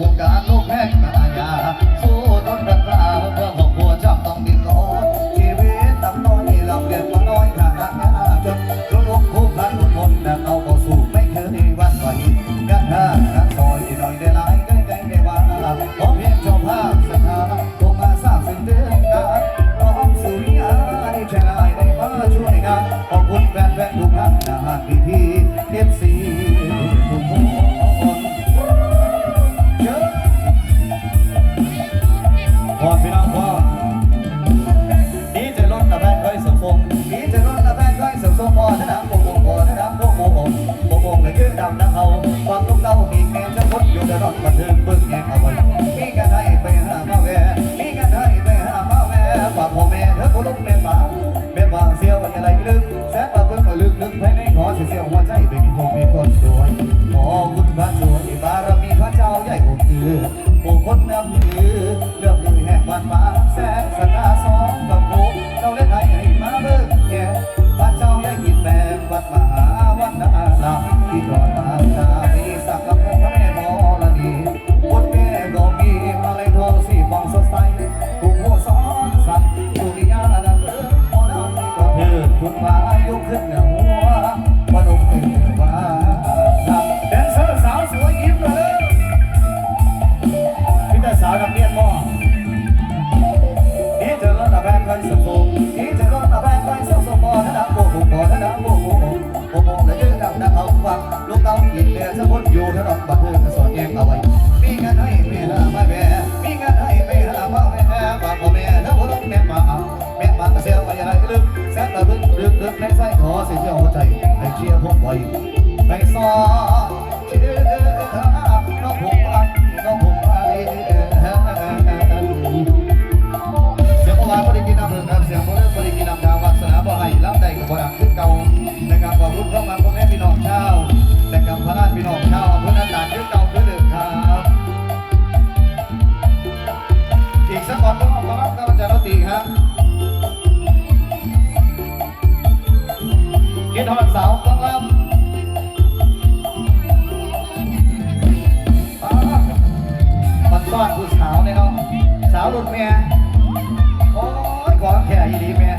วงการลูกแพงมายาสู้ต้นราคาเพื่อครอบครัวจต้องดิ้นรนชีวิตต่ำน้อยเราเรียนมาน้อยขาดงานจนจนลุกคู่พันทุกคนแต่เราก็สู้ไม่เคยวันไหวกันหน้ากันซอยหน่อยได้หลายใกล้ใกล้ได้ว่าขอเพียงเจ้าภาพศรัทธาคงมาสร้างสิ่งเดือนการร้องสุริยาได้ใช่ได้ได้มาช่วยงานขอบคุณแฟนๆทุกท่านนะฮะพี่พี่เอฟซีทุกคน โบกเลยคือดำนะเขาความทุกข์เรามีแค่จะพ้นอยู่ในรถบันเทิงบึ้งแยงเอาไว้มีกันให้ไปหามาแวมีกันให้ไปหามาแวฝากพ่อแม่เธอผู้ลุกแม่บ้านแม่บ้านเสียวันอะไรลึกแสนปะเพิ่งก็ลึกลึกภายในขอเสียวหัวใจไปมีคงมีคนสวยขอคุณพระช่วยบารมีพระเจ้าใหญ่องคือผู้คนนับถือเลือกมือแห่งวันฟ้าแสนสตาสอง ลา สะพดอยู่ถนนบัดเทิงสอนแยงเอาไว้ มีเงินให้ไม่หามาแม่มีเงินให้ไม่หามาแม่บากพ่อแม่ถ้าพ่อลูกแม่มาเอาแม่มาเสียวไปอะไรลึกแซ่บตะลึกลึกลึกในไส้ขอเสียเจ้าใจให้เชียร์พวกไว้ในซอ ของาวอำเภอหน้าต่างยึเก่าคือเดิมครับอีกสักวันก็ออกมาครับอาจารย์รติครับคิดหอดเสาต้งรับปัดต้อนผู้สาวเนาะสาวหลุดเมียโอ้ยขอแค่ยีดีเมีย